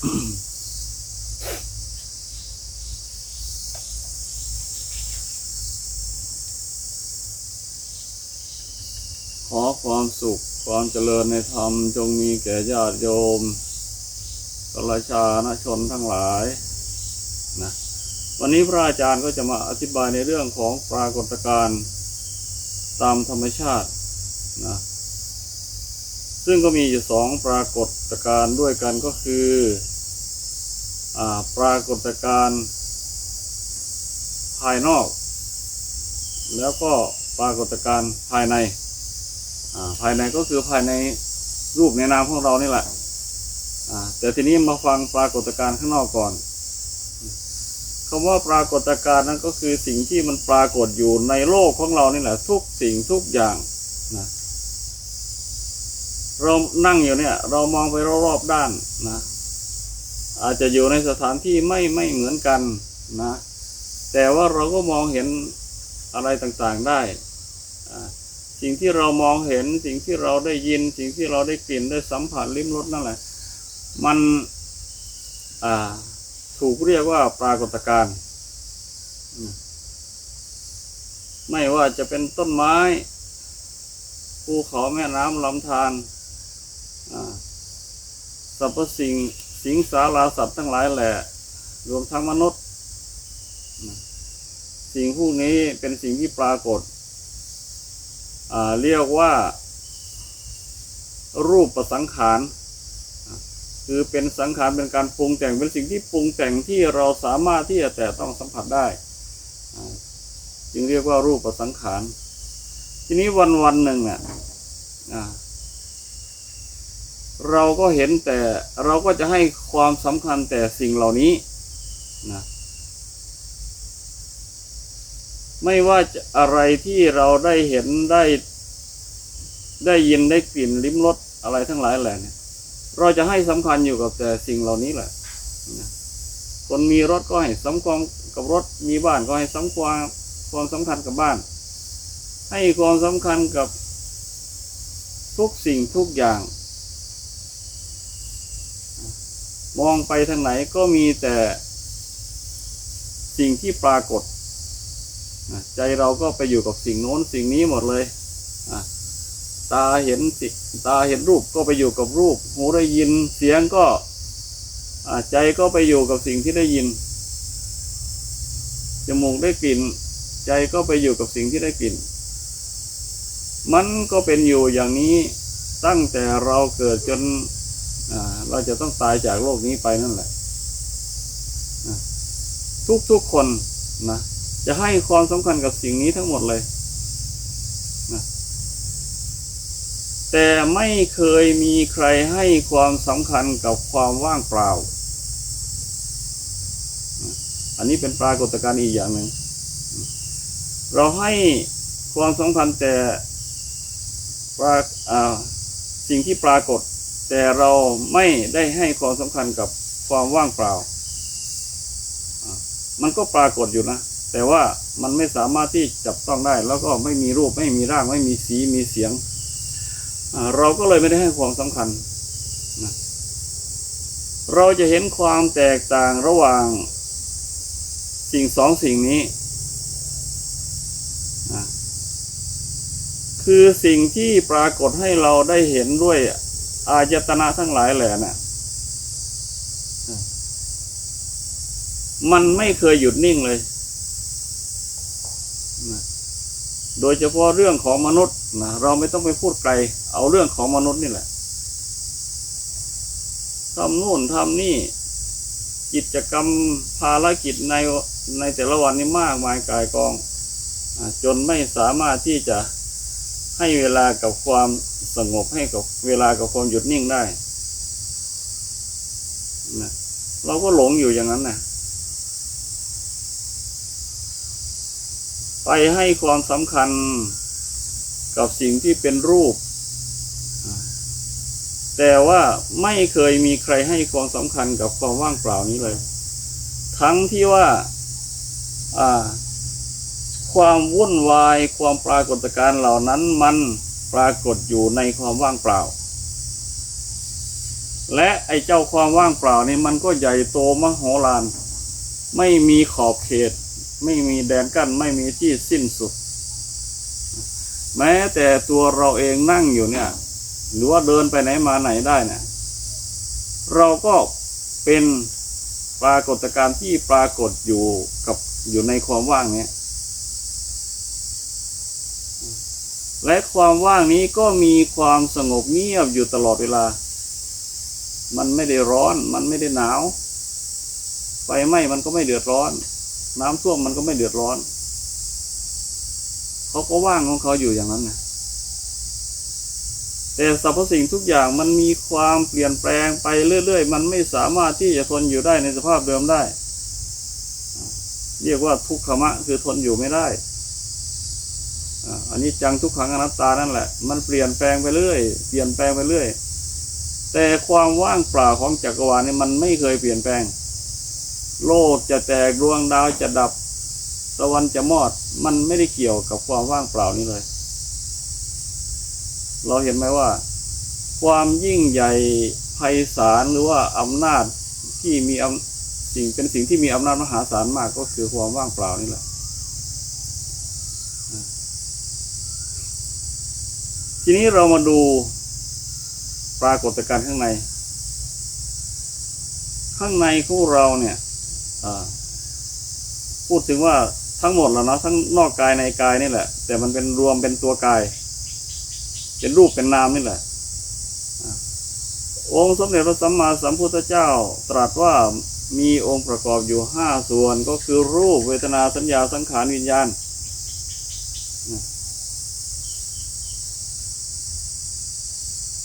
ขอความสุขความเจริญในธรรมจงมีแก่ญาติโยมกัลยาชนทั้งหลายนะวันนี้พระอาจารย์ก็จะมาอธิบายในเรื่องของปรากฏการณ์ตามธรรมชาตินะ ซึ่งก็มีอยู่สองปรากฏการณ์ด้วยกันก็คืออปรากฏการณ์ภายนอก แล้วก็ปรากฏการณ์ภายในภายในก็คือภายในรูปในนามของเรานี่แหละแต่ทีนี้มาฟังปรากฏการณ์ข้างนอกก่อนคำว่าปรากฏการณ์นั้นก็คือสิ่งที่มันปรากฏอยู่ในโลกของเรานี่แหละ ทุกสิ่งทุกอย่างนะ เรานั่งอยู่เนี่ย เรามองไปรอบๆด้านนะ อาจจะอยู่ในสถานที่ไม่ไม่เหมือนกันนะ แต่ว่าเราก็มองเห็นอะไรต่างๆได้ สิ่งที่เรามองเห็นสิ่งที่เราได้ยิน สิ่งที่เราได้กลิ่นได้สัมผัสลิ้มรสนั่นแหละ มันถูกเรียกว่าปรากฏการณ์ไม่ว่าจะเป็นต้นไม้ภูเขาแม่น้ำลำธาร สรรพสิ่งสิงสาราสัตว์ทั้งหลายแหละ รวมทั้งมนุษย์ สิ่งพวกนี้เป็นสิ่งที่ปรากฏ เรียกว่า รูปประสังขาร คือเป็นสังขารเป็นการปรุงแต่งเป็นสิ่งที่ปรุงแต่งที่เราสามารถที่จะแต่ต้องสัมผัสได้ จึงเรียกว่ารูปประสังขาร ทีนี้วันวันหนึ่งอะอ่า เราก็เห็นแต่เราก็จะให้ความสำคัญแต่สิ่งเหล่านี้นะไม่ว่าจะอะไรที่เราได้เห็นได้ได้ยินได้กลิ่นลิ้มรสอะไรทั้งหลายแหละเนี่ยเราจะให้สำคัญอยู่กับแต่สิ่งเหล่านี้แหละนะคนมีรถก็ให้สำคัญกับรถมีบ้านก็ให้สำคัญความสำคัญกับบ้าน ให้ความสำคัญกับทุกสิ่งทุกอย่าง มองไปทางไหนก็มีแต่สิ่งที่ปรากฏ ใจเราก็ไปอยู่กับสิ่งโน้นสิ่งนี้หมดเลย ตาเห็นสิตาเห็นรูปก็ไปอยู่กับรูป หูได้ยินเสียงก็ใจก็ไปอยู่กับสิ่งที่ได้ยิน จมูกได้กลิ่น ใจก็ไปอยู่กับสิ่งที่ได้กลิ่น มันก็เป็นอยู่อย่างนี้ตั้งแต่เราเกิดจน เราจะต้องตายจากโลกนี้ไปนั่นแหละทุกทุกๆคนนะจะให้ความสำคัญกับสิ่งนี้ทั้งหมดเลยนะแต่ไม่เคยมีใครให้ความสำคัญกับความว่างเปล่า อันนี้เป็นปรากฏการณ์อีกอย่างหนึ่ง เราให้ความสำคัญแต่ปราอ่าสิ่งที่ปรากฏ แต่เราไม่ได้ให้ความสำคัญกับความว่างเปล่า มันก็ปรากฏอยู่นะ แต่ว่ามันไม่สามารถที่จับต้องได้ แล้วก็ไม่มีรูปไม่มีร่างไม่มีสีมีเสียง เราก็เลยไม่ได้ให้ความสำคัญนะเราจะเห็นความแตกต่างระหว่างสิ่งสองสิ่งนี้อะคือสิ่งที่ปรากฏให้เราได้เห็นด้วย อายตนะทั้งหลายแหละนะอะมันไม่เคยหยุดนิ่งเลยนะโดยเฉพาะเรื่องของมนุษย์นะเราไม่ต้องไปพูดไกล เอาเรื่องของมนุษย์นี่แหละทำนู่นทำนี่ กิจกรรมภารกิจในในแต่ละวันนี้มากมายกายกอง จนไม่สามารถที่จะให้เวลากับความ สงบให้กับเวลากับความหยุดนิ่งได้นะเราก็หลงอยู่อย่างนั้นนะไปให้ความสำคัญกับสิ่งที่เป็นรูป แต่ว่าไม่เคยมีใครให้ความสำคัญกับความว่างเปล่านี้เลย ทั้งที่ว่าความวุ่นวายความปรากฏการณ์เหล่านั้นมัน ปรากฏอยู่ในความว่างเปล่า และไอ้เจ้าความว่างเปล่านี่มันก็ใหญ่โตมโหฬารไม่มีขอบเขต ไม่มีแดนกั้นไม่มีที่สิ้นสุด แม้แต่ตัวเราเองนั่งอยู่เนี่ย หรือว่าเดินไปไหนมาไหนได้เนี่ยเราก็เป็นปรากฏการณ์ที่ปรากฏอยู่กับอยู่ในความว่างเนี้ย และความว่างนี้ก็มีความสงบเงียบอยู่ตลอดเวลา มันไม่ได้ร้อน มันไม่ได้หนาว ไฟไหม้มันก็ไม่เดือดร้อน น้ำท่วมมันก็ไม่เดือดร้อน เขาก็ว่างของเขาอยู่อย่างนั้นนะแต่สรรพสิ่งทุกอย่างมันมีความเปลี่ยนแปลงไปเรื่อยๆ มันไม่สามารถที่จะทนอยู่ได้ในสภาพเดิมได้ เรียกว่าทุกขมะคือทนอยู่ไม่ได้ นนี้จังทุกขังอนัตตานั่นแหละ มันเปลี่ยนแปลงไปเรื่อย เปลี่ยนแปลงไปเรื่อย แต่ความว่างเปล่าของจักรวาลนี่มันไม่เคยเปลี่ยนแปลง โลกจะแตกดวงดาวจะดับ ตะวันจะมอด มันไม่ได้เกี่ยวกับความว่างเปล่านี้เลย เราเห็นไหมว่า ความยิ่งใหญ่ไพศาลหรือว่าอำนาจที่มีสิ่งเป็นสิ่งที่มีอำนาจมหาศาลมากก็คือความว่างเปล่านี่แหละ ทีนี้เรามาดูปรากฏการณ์ข้างใน ข้างในของเราเนี่ยพูดถึงว่าทั้งหมดแล้วเนาะทั้งนอกกายในกายนี่แหละ แต่มันเป็นรวมเป็นตัวกาย เป็นรูปเป็นนามนี่แหละองค์สมเด็จพระสัมมาสัมพุทธเจ้า ตรัสว่ามีองค์ประกอบอยู่ห้าส่วนก็คือรูปเวทนาสัญญาสังขารวิญญาณ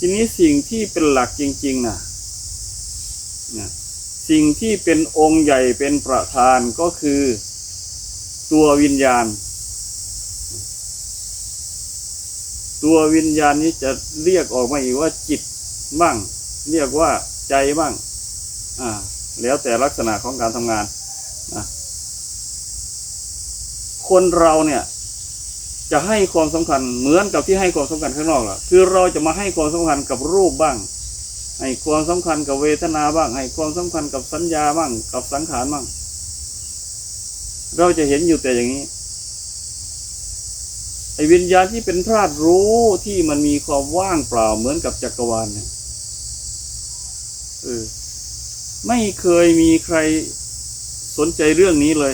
ทีนี้สิ่งที่เป็นหลักจริง ๆนะนะสิ่งที่เป็นองค์ใหญ่เป็นประธานก็คือตัววิญญาณ ตัววิญญาณนี้จะเรียกออกมาอีกว่าจิตบ้างเรียกว่าใจบ้างอ่าแล้วแต่ลักษณะของการทำงานนะคนเราเนี่ย จะให้ความสำคัญเหมือนกับที่ให้ความสำคัญข้างนอกล่ะ คือเราจะมาให้ความสำคัญกับรูปบ้าง ให้ความสำคัญกับเวทนาบ้าง ให้ความสำคัญกับสัญญาบ้าง กับสังขารบ้าง เราจะเห็นอยู่แต่อย่างนี้ไอ้วิญญาณที่เป็นธาตุรู้ที่มันมีความว่างเปล่าเหมือนกับจักรวาลเนี่ยเออไม่เคยมีใครสนใจเรื่องนี้เลย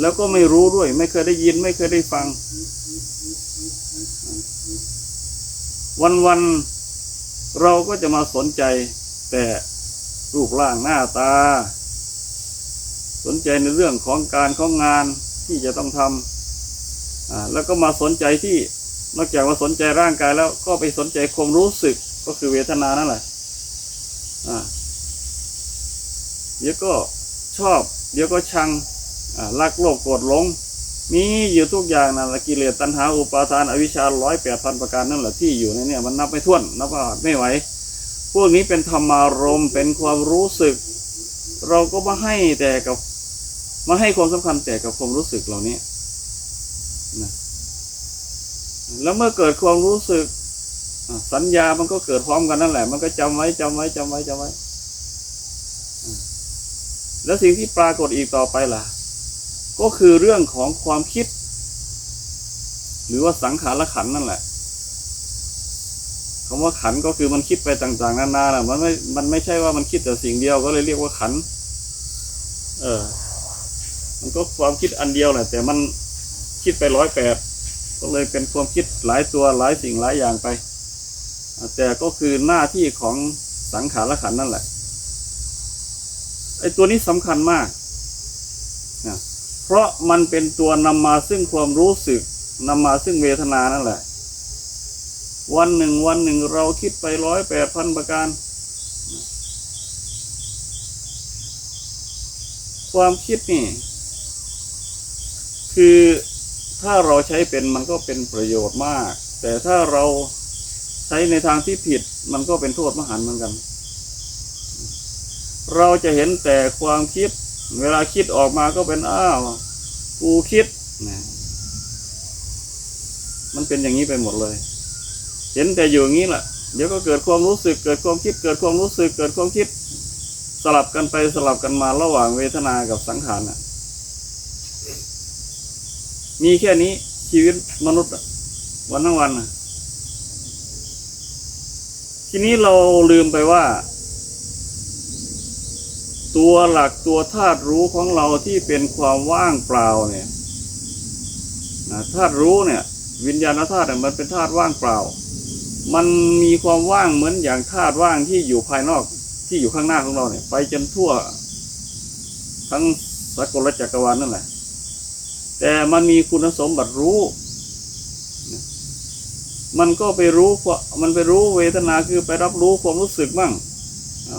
แล้วก็ไม่รู้ด้วย ไม่เคยได้ยิน ไม่เคยได้ฟัง วันวันๆเราก็จะมาสนใจ แต่รูปร่างหน้าตา สนใจในเรื่องของการของงานที่จะต้องทำอ่าแล้วก็มาสนใจที่นอกจากมาสนใจร่างกายแล้วก็ไปสนใจความรู้สึกก็คือเวทนานั่นแหละอ่าเดี๋ยวก็ชอบ เดี๋ยวก็ชังรักโลภโกรธหลง มีอยู่ทุกอย่างนะกิเลสตัณหาอุปาทานอวิชชาร้อยแปดพันประการนั่นแหละที่อยู่ในเนี่ยมันนับไม่ถ้วนนับว่าไม่ไหวพวกนี้เป็นธรรมารมณ์เป็นความรู้สึก เราก็มาให้แต่กับมาให้ความสำคัญแต่กับความรู้สึกเหล่านี้นะแล้วเมื่อเกิดความรู้สึกสัญญามันก็เกิดพร้อมกันนั่นแหละ มันก็จำไว้จำไว้จำไว้จำไว้ แล้วสิ่งที่ปรากฏอีกต่อไปล่ะ ก็คือเรื่องของความคิด หรือว่าสังขารขันนั่นแหละคำว่าขันก็คือมันคิดไปต่างๆนานาแหละมันไม่มันไม่ใช่ว่ามันคิดแต่สิ่งเดียวก็เลยเรียกว่าขัน เออ มันก็ความคิดอันเดียวแหละแต่มันคิดไปร้อยแปดก็เลยเป็นความคิดหลายตัวหลายสิ่งหลายอย่างไป แต่ก็คือหน้าที่ของสังขารขันนั่นแหละ ไอ้ตัวนี้สำคัญมากนะเพราะมันเป็นตัวนำมาซึ่งความรู้สึกนำมาซึ่งเวทนานั่นแหละ วันหนึ่งวันหนึ่งเราคิดไปร้อยแปดพันประการ ความคิดนี่ คือถ้าเราใช้เป็นมันก็เป็นประโยชน์มาก แต่ถ้าเราใช้ในทางที่ผิดมันก็เป็นโทษมหันต์เหมือนกัน เราจะเห็นแต่ความคิด เวลาคิดออกมาก็เป็นอ้าวกูคิดนะมันเป็นอย่างนี้ไปหมดเลย เห็นแต่อยู่อย่างนี้แหละเดี๋ยวก็เกิดความรู้สึกเกิดความคิด เกิดความรู้สึกเกิดความคิด สลับกันไปสลับกันมาระหว่างเวทนากับสังขารน่ะ มีแค่นี้ชีวิตมนุษย์อะวันทั้งวันน่ะทีนี้เราลืมไปว่า ตัวหลักตัวธาตุรู้ของเราที่เป็นความว่างเปล่าเนี่ยนะธาตุรู้เนี่ย วิญญาณธาตุเนี่ยมันเป็นธาตุว่างเปล่า มันมีความว่างเหมือนอย่างธาตุว่างที่อยู่ภายนอกที่อยู่ข้างหน้าของเราเนี่ย ไปจนทั่ว ทั้งสกลจักรวาลนั่นแหละ แต่มันมีคุณสมบัติรู้ มันก็ไปรู้มันไปรู้เวทนาคือไปรับรู้ความรู้สึกมั่งอ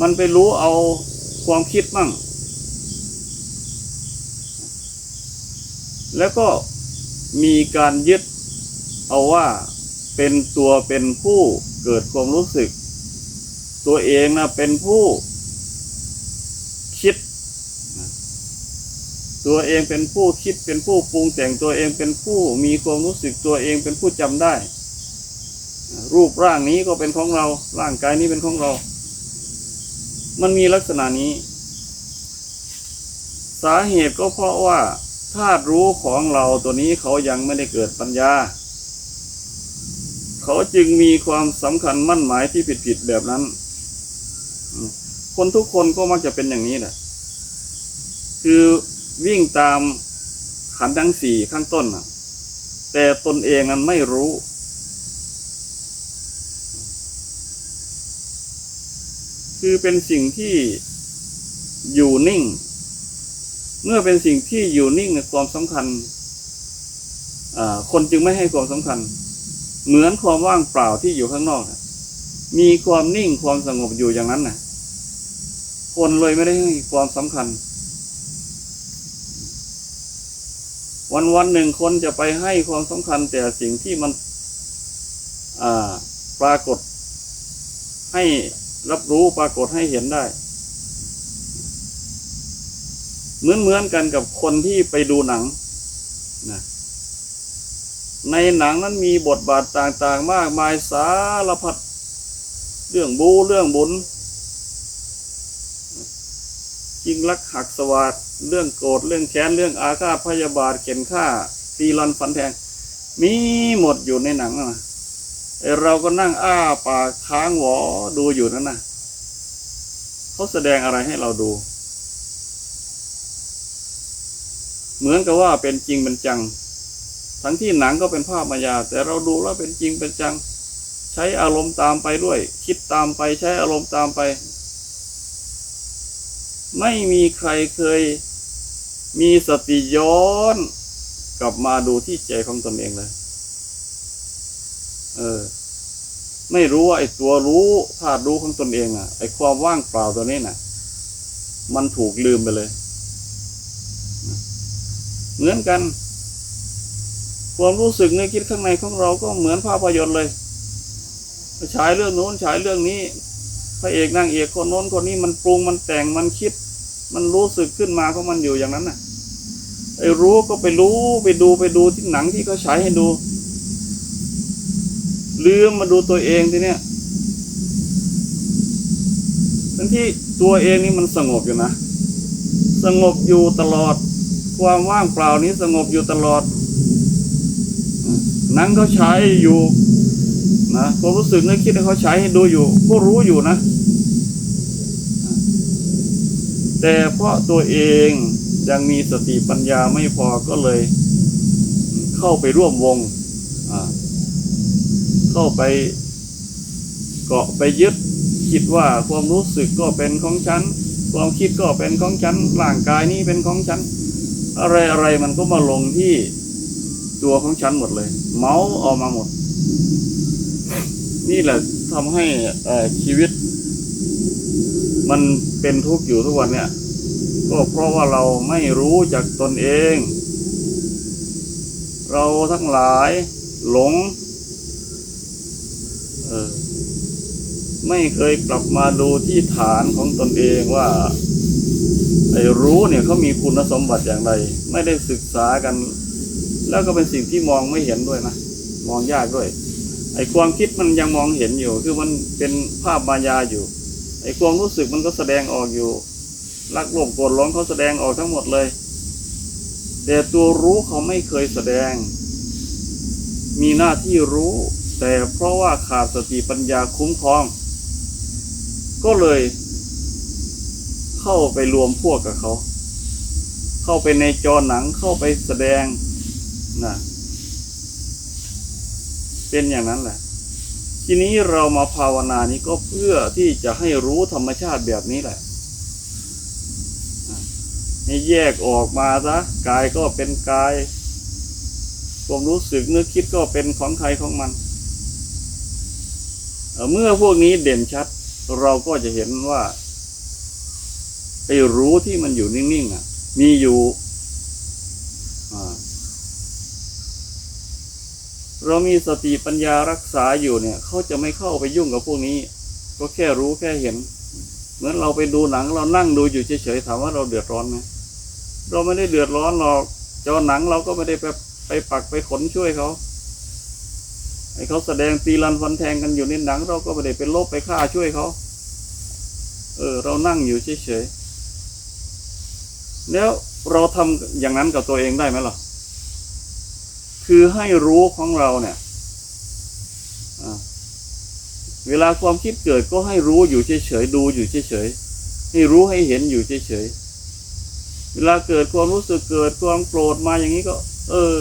มันไปรู้เอาความคิดมั่ง แล้วก็มีการยึดเอาว่าเป็นตัวเป็นผู้เกิดความรู้สึก ตัวเองนะเป็นผู้คิด ตัวเองเป็นผู้คิดเป็นผู้ปรุงแต่งตัวเองเป็นผู้มีความรู้สึกตัวเองเป็นผู้จำได้ รูปร่างนี้ก็เป็นของเราร่างกายนี้เป็นของเรา มันมีลักษณะนี้ สาเหตุก็เพราะว่าธาตุรู้ของเราตัวนี้เขายังไม่ได้เกิดปัญญา เขาจึงมีความสำคัญมั่นหมายที่ผิดๆแบบนั้น คนทุกคนก็มักจะเป็นอย่างนี้แหละ คือวิ่งตามขันทั้งสี่ข้างต้น แต่ตนเองนั้นไม่รู้ คือเป็นสิ่งที่อยู่นิ่ง เมื่อเป็นสิ่งที่อยู่นิ่งความสำคัญคนจึงไม่ให้ความสำคัญ เหมือนความว่างเปล่าที่อยู่ข้างนอกนะมีความนิ่งความสงบอยู่อย่างนั้นนะคนเลยไม่ได้ให้ความสำคัญ วันวันหนึ่งคนจะไปให้ความสำคัญ แต่สิ่งที่มันอ่าปรากฏให้ รับรู้ปรากฏให้เห็นได้ เหมือนเหมือนกันกับคนที่ไปดูหนังนะในหนังนั้นมีบทบาทต่างๆ มากมายสารพัดเรื่องบูเรื่องบุญจริงรักหักสวัสดเรื่องโกรธเรื่องแค้นเรื่องอาฆาตพยาบาทเข็นฆ่า ตีรันฟันแทง มีหมดอยู่ในหนังนะ เราก็นั่งอ้าปากค้างหวอดูอยู่นั่นนะเขาแสดงอะไรให้เราดู เหมือนกับว่าเป็นจริงเป็นจัง ทั้งที่หนังก็เป็นภาพมายา แต่เราดูแล้วเป็นจริงเป็นจัง ใช้อารมณ์ตามไปด้วย คิดตามไปใช้อารมณ์ตามไป ไม่มีใครเคยมีสติย้อน กลับมาดูที่ใจของตนเองเลย เออ ไม่รู้ว่าไอ้ตัวรู้ธาตุรู้ของตนเองอะ ไอ้ความว่างเปล่าตัวนี้น่ะ มันถูกลืมไปเลย เหมือนกัน ความรู้สึกนึกคิดข้างในของเราก็เหมือนภาพยนตร์เลยฉายเรื่องโน้นฉายเรื่องนี้พระเอกนางเอกคนโน้นคนนี้มันปรุงมันแต่งมันคิด มันรู้สึกขึ้นมาของมันอยู่อย่างนั้นน่ะไอ้รู้ก็ไปรู้ไปดูไปดูที่หนังที่เขาฉายให้ดู ลืมมาดูตัวเองทีเนี้ยทั้งที่ตัวเองนี่มันสงบอยู่นะ สงบอยู่ตลอด ความว่างเปล่านี้สงบอยู่ตลอด นังเขาใช้อยู่นะความรู้สึกนึกคิดเขาใช้ให้ดูอยู่ ก็รู้อยู่นะ แต่เพราะตัวเองยังมีสติปัญญาไม่พอก็เลย เข้าไปร่วมวง เข้าไปเกาะไปยึดคิดว่าความรู้สึกก็เป็นของฉัน ความคิดก็เป็นของฉันร่างกายนี้เป็นของฉัน อะไรอะไรมันก็มาลงที่ตัวของฉันหมดเลย เมาส์ออกมาหมด นี่แหละทำให้ชีวิต มันเป็นทุกข์อยู่ทุกวันเนี่ย ก็เพราะว่าเราไม่รู้จักตนเอง เราทั้งหลายหลง เออ ไม่เคยกลับมาดูที่ฐานของตนเองว่าไอ้รู้เนี่ยเขามีคุณสมบัติอย่างไร ไม่ได้ศึกษากัน แล้วก็เป็นสิ่งที่มองไม่เห็นด้วยนะมองยากด้วย ไอ้ความคิดมันยังมองเห็นอยู่ คือมันเป็นภาพมายาอยู่ ไอ้ความรู้สึกมันก็แสดงออกอยู่รักโลภโกรธหลงเขาแสดงออกทั้งหมดเลย แต่ตัวรู้เขาไม่เคยแสดง มีหน้าที่รู้ แต่เพราะว่าขาดสติปัญญาคุ้มครอง ก็เลยเข้าไปรวมพวกกับเขา เข้าไปในจอหนังเข้าไปแสดงนะเป็นอย่างนั้นแหละ ทีนี้เรามาภาวนานี้ก็เพื่อที่จะให้รู้ธรรมชาติแบบนี้แหละให้แยกออกมาซะกายก็เป็นกายความรู้สึกนึกคิดก็เป็นของใครของมัน เมื่อพวกนี้เด่นชัด เราก็จะเห็นว่าไอ้รู้ที่มันอยู่นิ่งๆอะ มีอยู่เรามีสติปัญญารักษาอยู่เนี่ย เขาจะไม่เข้าไปยุ่งกับพวกนี้ ก็แค่รู้แค่เห็น เหมือนเราไปดูหนังเรานั่งดูอยู่เฉยๆถามว่าเราเดือดร้อนไหมเราไม่ได้เดือดร้อนหรอกจอหนังเราก็ไม่ได้ไปไปปักไปขนช่วยเขา ให้เขาแสดงตีรันฟันแทงกันอยู่ในหนัง เราก็ไม่ได้เป็นลบไปฆ่าช่วยเขาเออ เรานั่งอยู่เฉยๆแล้วเราทำอย่างนั้นกับตัวเองได้ไหมล่ะ คือให้รู้ของเราเนี่ยเวลาความคิดเกิดก็ให้รู้อยู่เฉยๆดูอยู่เฉยๆให้รู้ให้เห็นอยู่เฉยๆเวลาเกิดความรู้สึกเกิดความโกรธมาอย่างนี้ก็ เออ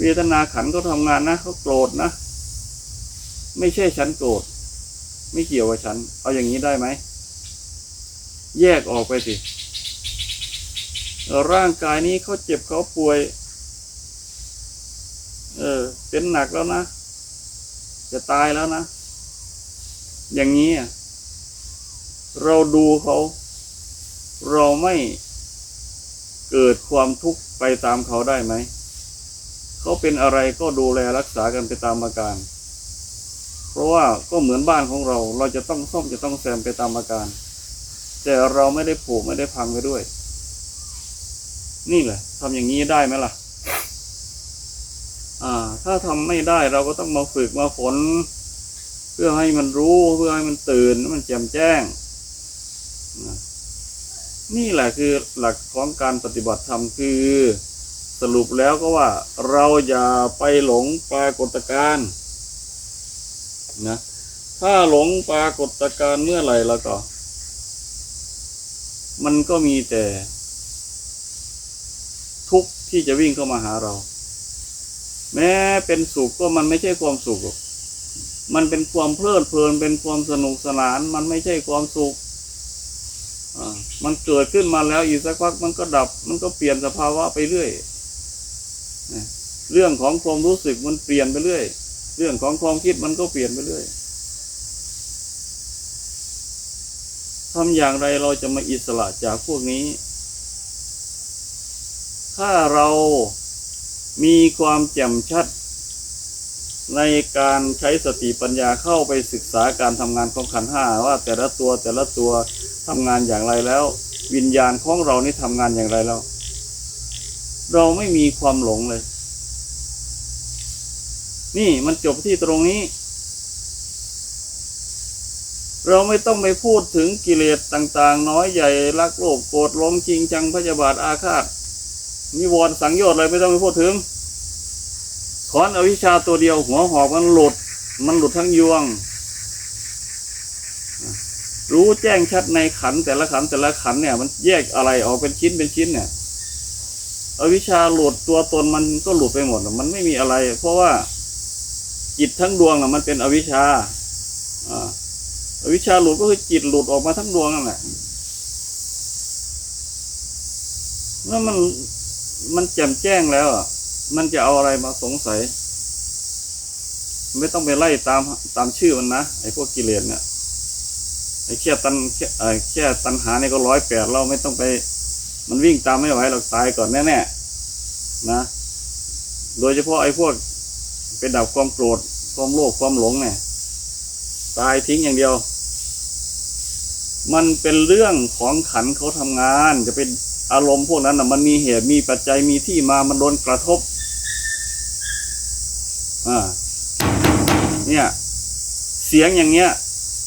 เวทนาขันเขาทำงานนะเขาโกรธนะ ไม่ใช่ฉันโกรธไม่เกี่ยวกับฉัน เอาอย่างนี้ได้ไหม แยกออกไปสิ ร่างกายนี้เขาเจ็บเขาป่วย เออ เป็นหนักแล้วนะ จะตายแล้วนะ อย่างนี้เราดูเขา เราไม่เกิดความทุกข์ไปตามเขาได้ไหม เขาเป็นอะไรก็ดูแลรักษากันไปตามอาการ เพราะว่าก็เหมือนบ้านของเรา เราจะต้องซ่อมจะต้องแซมไปตามอาการ แต่เราไม่ได้ผูกไม่ได้พังไปด้วย นี่แหละทำอย่างนี้ได้ไหมล่ะ อ่า ถ้าทำไม่ได้เราก็ต้องมาฝึกมาฝนเพื่อให้มันรู้เพื่อให้มันตื่นมันแจ่มแจ้ง นี่แหละคือหลักของการปฏิบัติธรรมคือ สรุปแล้วก็ว่าเราอย่าไปหลงปรากฏการณ์นะถ้าหลงปรากฏการณ์เมื่อไหร่แล้วก็ มันก็มีแต่ ทุกข์ที่จะวิ่งเข้ามาหาเรา แม้เป็นสุขก็มันไม่ใช่ความสุขหรอกมันเป็นความเพลิดเพลินเป็นความสนุกสนาน มันไม่ใช่ความสุขมันเกิดขึ้นมาแล้วอีกสักพักมันก็ดับ มันก็เปลี่ยนสภาวะไปเรื่อย เรื่องของความรู้สึกมันเปลี่ยนไปเรื่อย เรื่องของความคิดมันก็เปลี่ยนไปเรื่อยทำอย่างไรเราจะมาอิสระจากพวกนี้ ถ้าเรามีความแจ่มชัด ในการใช้สติปัญญาเข้าไปศึกษาการทำงานของขันห้าว่าแต่ละตัวแต่ละตัวทำงานอย่างไรแล้ว วิญญาณของเรานี่ทำงานอย่างไรแล้ว เราไม่มีความหลงเลย นี่มันจบที่ตรงนี้ เราไม่ต้องไปพูดถึงกิเลสต่าง ๆ น้อยใหญ่รักโลภโกรธหลงจริงจังพยาบาทอาฆาตนิวรณ์สังโยชน์อะไรไม่ต้องไปพูดถึงถอนอวิชชาตัวเดียวหัวหอกมันหลุด มันหลุดทั้งยวง รู้แจ้งชัดในขันแต่ละขันแต่ละขันเนี่ย มันแยกอะไรออกเป็นชิ้นเป็นชิ้นเนี่ย อวิชชาหลุดตัวตนมันก็หลุดไปหมดมันไม่มีอะไร เพราะว่าจิตทั้งดวงนะมันเป็นอวิชชาอวิชชาหลุดก็คือจิตหลุดออกมาทั้งดวงนั่นแหละแล้วมันมันแจ่มแจ้งแล้วอะมันจะเอาอะไรมาสงสัย ไม่ต้องไปไล่ตามตามชื่อมันนะไอ้พวกกิเลสเนี่ยไอ้แค่ตันแค่ไอ้แค่ตันหาเนี่ยก็ร้อยแปดเราไม่ต้องไป มันวิ่งตามไม่ไหวหรอกตายก่อนแน่ๆนะ โดยเฉพาะไอ้พวกไปดับความโกรธความโลภความหลงเนี่ยตายทิ้งอย่างเดียว มันเป็นเรื่องของขันเขาทำงาน จะเป็นอารมณ์พวกนั้นนะมันมีเหตุมีปัจจัยมีที่มามันโดนกระทบอ่าเนี่ยเสียงอย่างเงี้ย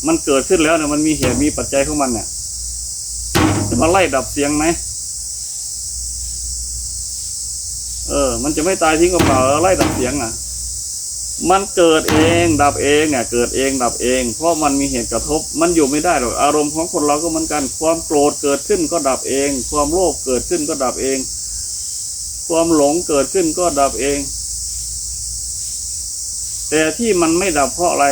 มันเกิดขึ้นแล้วเนี่ยมันมีเหตุมีปัจจัยของมันเนี่ยจะมาไล่ดับเสียงไหม เออ มันจะไม่ตายทิ้งกับเปล่าไล่ดับเสียงอะ มันเกิดเองดับเองเนี่ยเกิดเองดับเอง เพราะมันมีเหตุกระทบ มันอยู่ไม่ได้หรอกอารมณ์ของคนเราก็เหมือนกัน ความโกรธเกิดขึ้นก็ดับเอง ความโลภเกิดขึ้นก็ดับเอง ความหลงเกิดขึ้นก็ดับเอง แต่ที่มันไม่ดับเพราะอะไร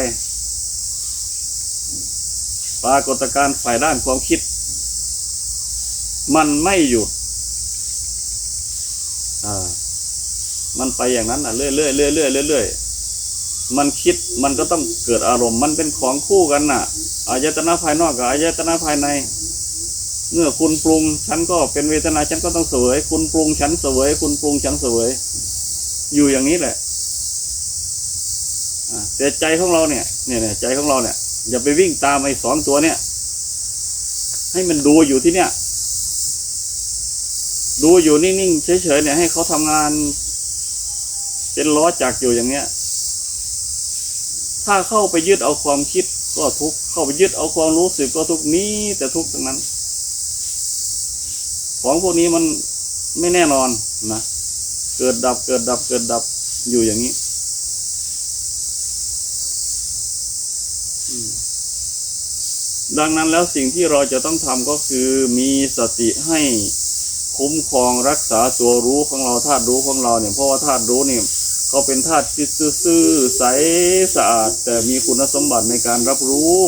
ปรากฏการณ์ฝ่ายด้านความคิด มันไม่หยุด อ่า มันไปอย่างนั้นอะเรื่อยเรื่อยเรื่อยเรื่อยเรื่อยมันคิดมันก็ต้องเกิดอารมณ์มันเป็นของคู่กันน่ะอายตนะภายนอกกับอายตนะภายใน เมื่อคุณปรุงฉันก็เป็นเวทนาฉันก็ต้องเสวย คุณปรุงฉันเสวย คุณปรุงฉันเสวย อยู่อย่างนี้แหละแต่ใจของเราเนี่ยเนี่ยใจของเราเนี่ยอย่าไปวิ่งตามไอ้สองตัวเนี่ย ให้มันดูอยู่ที่เนี่ย ดูอยู่นิ่งๆเฉยๆเนี่ยให้เขาทำงาน เป็นล้อจักอยู่อย่างเนี้ย ถ้าเข้าไปยึดเอาความคิดก็ทุกเข้าไปยึดเอาความรู้สึกก็ทุกนี้แต่ทุกทั้งนั้น ของพวกนี้มันไม่แน่นอนนะเกิดดับเกิดดับเกิดดับอยู่อย่างนี้ดังนั้นแล้วสิ่งที่เราจะต้องทำก็คือมีสติให้คุ้มครองรักษาตัวรู้ของเราธาตุรู้ของเราเนี่ยเพราะว่าธาตุรู้เนี่ย เขาเป็นธาตุที่ซื่อใสสะอาด แต่มีคุณสมบัติในการรับรู้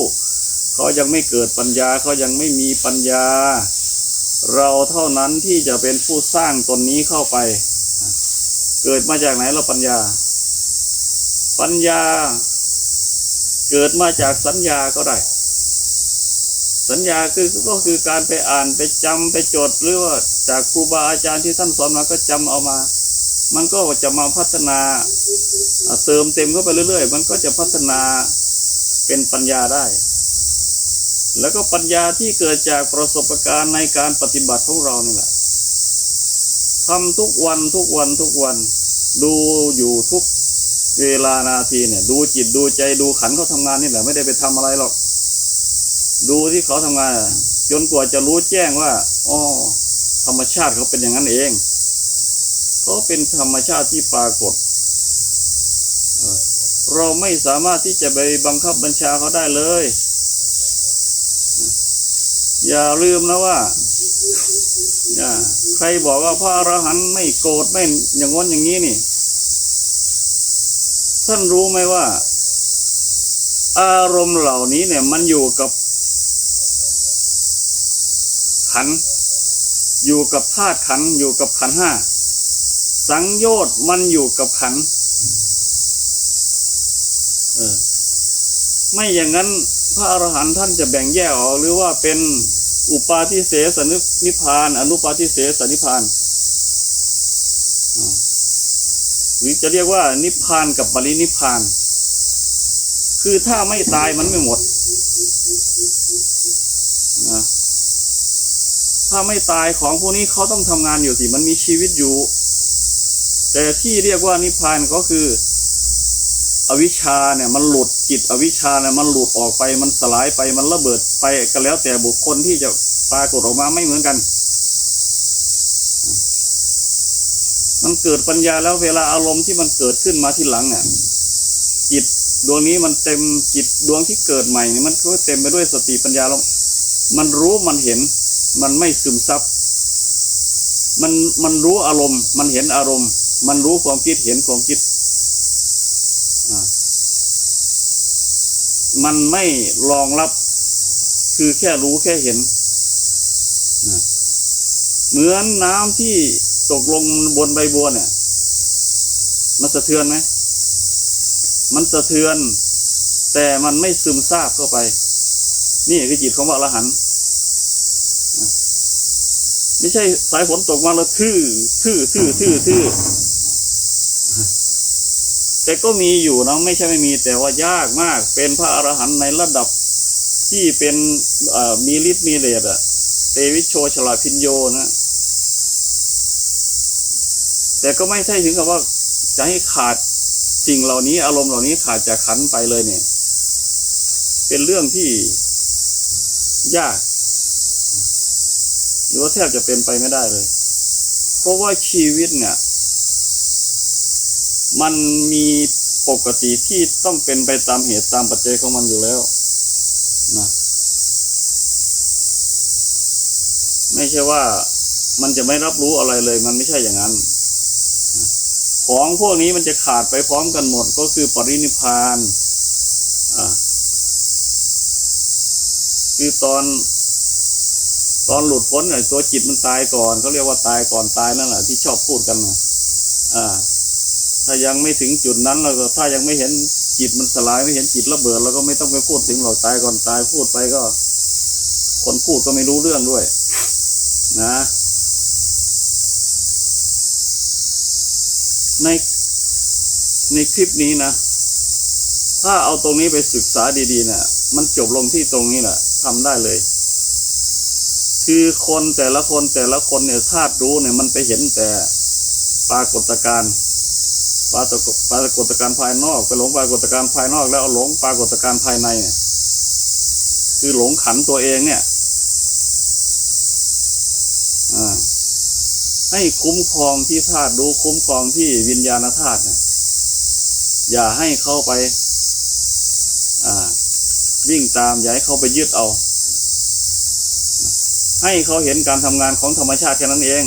เขายังไม่เกิดปัญญาเขายังไม่มีปัญญา เราเท่านั้นที่จะเป็นผู้สร้างตนนี้เข้าไป เกิดมาจากไหนเราปัญญา ปัญญา เกิดมาจากสัญญาก็ได้ สัญญาคือก็คือการไปอ่านไปจำไปจดหรือว่าจากครูบาอาจารย์ที่ท่านสอนมาก็จำเอามา มันก็จะมาพัฒนาเติมเต็มเข้าไปเรื่อยๆ มันก็จะพัฒนาเป็นปัญญาได้ แล้วก็ปัญญาที่เกิดจากประสบการณ์ในการปฏิบัติของเรานี่แหละทำทุกวันทุกวันทุกวัน ดูอยู่ทุกเวลานาทีเนี่ย ดูจิตดูใจดูขันเขาทำงานนี่แหละไม่ได้ไปทำอะไรหรอก ดูที่เขาทำงานจนกว่าจะรู้แจ้งว่าอ๋อธรรมชาติเขาเป็นอย่างนั้นเอง เขาเป็นธรรมชาติที่ปรากฏ เราไม่สามารถที่จะไปบังคับบัญชาเขาได้เลย อย่าลืมนะว่า ใครบอกว่าพระอรหันต์ไม่โกรธไม่อย่างง้นอย่างนี้นี่ ท่านรู้ไหมว่า อารมณ์เหล่านี้เนี่ย มันอยู่กับขัน อยู่กับธาตุขันอยู่กับขันห้า สังโยชน์มันอยู่กับขัน เออ ไม่อย่างนั้นพระอรหันต์ท่านจะแบ่งแยกออกหรือว่าเป็นอุปาทิเสสนินิพาน อนุปาทิเสสนิพานหรือจะเรียกว่านิพานกับปรินิพพาน คือถ้าไม่ตายมันไม่หมดนะถ้าไม่ตายของพวกนี้เขาต้องทำงานอยู่สิ มันมีชีวิตอยู่ แต่ที่เรียกว่านิพพานก็คือ อวิชชาเนี่ยมันหลุดจิต อวิชชาเนี่ยมันหลุดออกไปมันสลายไปมันระเบิดไปก็แล้วแต่บุคคลที่จะปรากฏออกมาไม่เหมือนกัน มันเกิดปัญญาแล้วเวลาอารมณ์ที่มันเกิดขึ้นมาที่หลังอะจิตดวงนี้มันเต็มจิตดวงที่เกิดใหม่นี่มันก็เต็มไปด้วยสติปัญญาแล้วมันรู้มันเห็น มันไม่ซึมซับมันมันรู้อารมณ์ มันเห็นอารมณ์ มันรู้ความคิดเห็นความคิด มันไม่รองรับ คือแค่รู้แค่เห็น เหมือนน้ำที่ตกลงบนใบบัวเนี่ย มันสะเทือนไหม มันสะเทือน แต่มันไม่ซึมซาบเข้าไป นี่คือจิตของพระอรหันต์ไม่ใช่สายฝนตกมาแล้วทื่อทื่อทื่อทื่อทื่อ แต่ก็มีอยู่นะไม่ใช่ไม่มีแต่ว่ายากมาก เป็นพระอรหันต์ในระดับที่เป็นมีฤทธิ์มีเดชอะเตวิชโชฉลาดพินโยนะ แต่ก็ไม่ใช่ถึงกับว่าจะให้ขาดสิ่งเหล่านี้ อารมณ์เหล่านี้ขาดจากขันไปเลยเนี่ย เป็นเรื่องที่ยาก หรือว่าแทบจะเป็นไปไม่ได้เลย เพราะว่าชีวิตเนี่ย มันมีปกติที่ต้องเป็นไปตามเหตุตามปัจจัยของมันอยู่แล้วนะไม่ใช่ว่ามันจะไม่รับรู้อะไรเลย มันไม่ใช่อย่างนั้นของพวกนี้มันจะขาดไปพร้อมกันหมดก็คือปรินิพพานอ่าคือตอนตอนหลุดพ้นเนี่ยตัวจิตมันตายก่อนเขาเรียกว่าตายก่อนตายนั่นแหละที่ชอบพูดกันนะอ่า ถ้ายังไม่ถึงจุดนั้นเราก็ถ้ายังไม่เห็นจิตมันสลายไม่เห็นจิตระเบิดเราก็ไม่ต้องไปพูดถึงเราตายก่อนตายพูดไปก็ คนพูดก็ไม่รู้เรื่องด้วย นะ ในในคลิปนี้นะ ถ้าเอาตรงนี้ไปศึกษาดีๆเนะ่ะมันจบลงที่ตรงนี้แหละทำได้เลย คือคนแต่ละคนแต่ละคนเนี่ยธาตุรู้เนี่ยมันไปเห็นแต่ปรากฏการณ์ ปรากฏปรากฏการภายนอกไปหลงปรากฏการภายนอก แล้วเอาหลงปรากฏการภายในเนี่ยคือหลงขันตัวเองเนี่ยอ่าให้คุ้มครองที่ธาตุรู้คุ้มครองที่วิญญาณธาตุนะอย่าให้เข้าไป อ่า วิ่งตามอย่าให้เขาไปยึดเอา ให้เขาเห็นการทำงานของธรรมชาติแค่นั้นเอง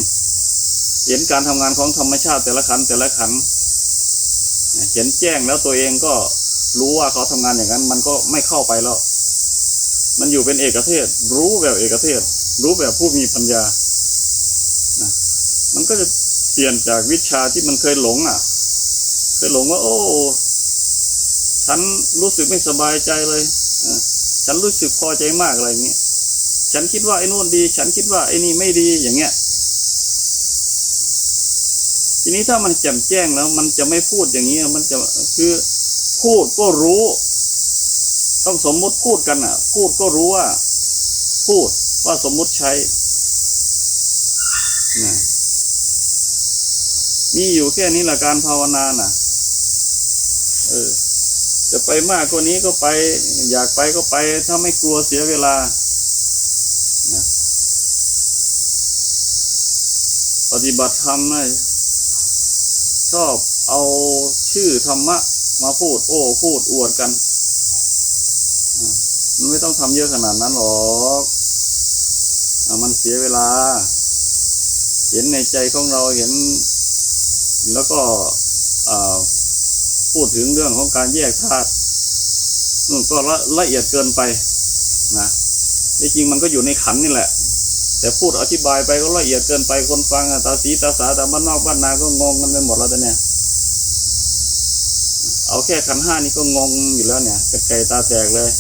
เห็นการทำงานของธรรมชาติแต่ละขันแต่ละขัน เห็นแจ้งแล้วตัวเองก็รู้ว่าเขาทำงานอย่างนั้น มันก็ไม่เข้าไปแล้ว มันอยู่เป็นเอกเทศ รู้แบบเอกเทศ รู้แบบผู้มีปัญญานะมันก็จะเปลี่ยนจากวิชาที่มันเคยหลงอะ เคยหลงว่า โอ้ ฉันรู้สึกไม่สบายใจเลยอฉันรู้สึกพอใจมากอะไรเงี้ย ฉันคิดว่าไอ้นู่นดี ฉันคิดว่าไอ้นี่ไม่ดีอย่างเงี้ย ทีนี้ถ้ามันแจ่มแจ้งแล้ว มันจะไม่พูดอย่างนี้มันจะคือพูดก็รู้ ต้องสมมุติพูดกันอะ พูดก็รู้ว่า พูดว่าสมมุติใช้นะมีอยู่แค่นี้แหละการภาวนาน่ะ เออ จะไปมากกว่านี้ก็ไป อยากไปก็ไป ถ้าไม่กลัวเสียเวลานะปฏิบัติธรรมนะ ชอบเอาชื่อธรรมะ มาพูด โอ้พูดอวดกันมันไม่ต้องทำเยอะขนาดนั้นหรอกอมันเสียเวลา เห็นในใจของเราเห็น แล้วก็พูดถึงเรื่องของการแยกธาตุนู่นก็ละละเอียดเกินไปนะที่จริงมันก็อยู่ในขันนี่แหละ แต่พูดอธิบายไปก็ละเอียดเกินไปคนฟังอะตาสีตาสาตาบ้านนอกบ้านนาก็งงกันไปหมดแล้วแต่เนี่ย เอาแค่ขันห้านี่ก็งงอยู่แล้วเนี่ยเป็นไก่ตาแตกเลย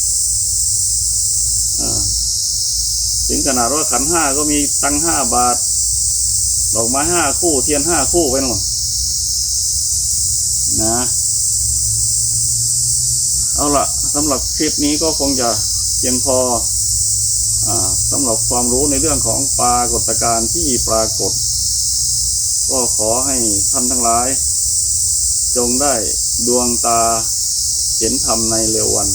ถึงขนาดว่าขันห้าก็มีตังห้าบาท ดอกไม้ห้าคู่เทียนห้าคู่ไปหน่นนะ เอาละสำหรับคลิปนี้ก็คงจะเพียงพอ สำหรับความรู้ในเรื่องของปรากฏการณ์ที่ปรากฏ ก็ขอให้ท่านทั้งหลาย จงได้ดวงตาเห็นธรรมในเร็ววัน